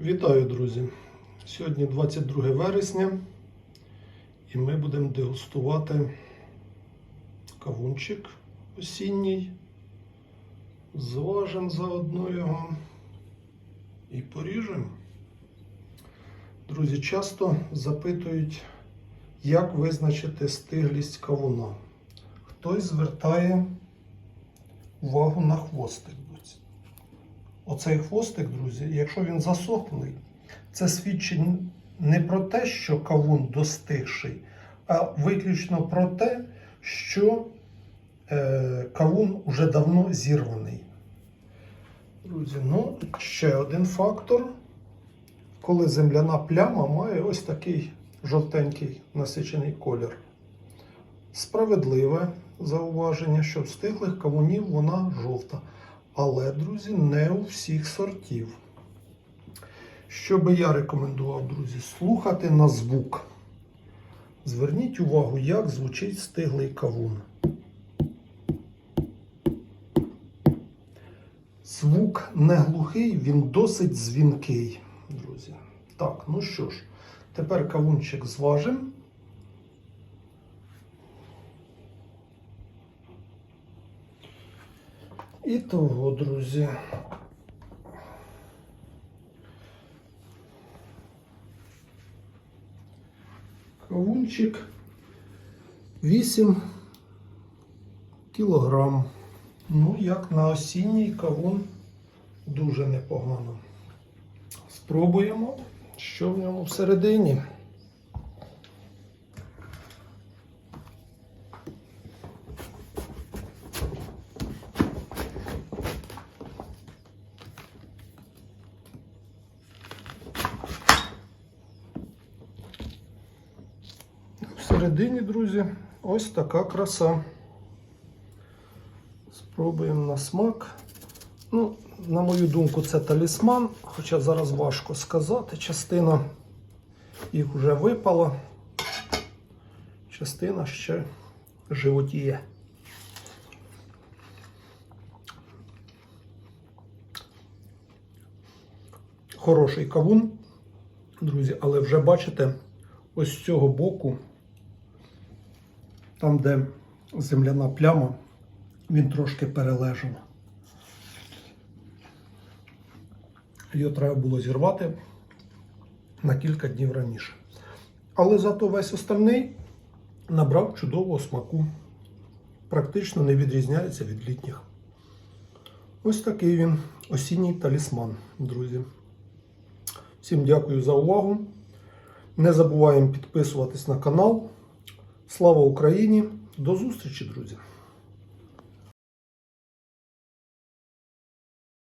Вітаю, друзі! Сьогодні 22 вересня, і ми будемо дегустувати кавунчик осінній. Зважимо заодно його і поріжемо. Друзі, часто запитують, як визначити стиглість кавуна. Хтось звертає увагу на хвостик. Оцей хвостик, друзі, якщо він засохлий, це свідчить не про те, що кавун достигший, а виключно про те, що е, кавун уже давно зірваний. Друзі, ну, ще один фактор. Коли земляна пляма має ось такий жовтенький насичений колір. Справедливе зауваження, що в стиглих кавунів вона жовта. Але, друзі, не у всіх сортів. Що би я рекомендував, друзі, слухати на звук. Зверніть увагу, як звучить стиглий кавун. Звук не глухий, він досить дзвінкий, друзі. Так, ну що ж, тепер кавунчик зважимо. І того, друзі. Кавунчик 8 кілограм. Ну, як на осінній кавун дуже непогано. Спробуємо, що в ньому всередині. Всередині, друзі, ось така краса. Спробуємо на смак. Ну, на мою думку, це талісман, хоча зараз важко сказати. Частина їх вже випала, частина ще животіє. Хороший кавун, друзі, але вже бачите, ось з цього боку, там, де земляна пляма, він трошки перележав. Його треба було зірвати на кілька днів раніше. Але зато весь остальний набрав чудового смаку. Практично не відрізняється від літніх. Ось такий він осінній талісман, друзі. Всім дякую за увагу. Не забуваємо підписуватись на канал. Слава Україні! До зустрічі, друзі!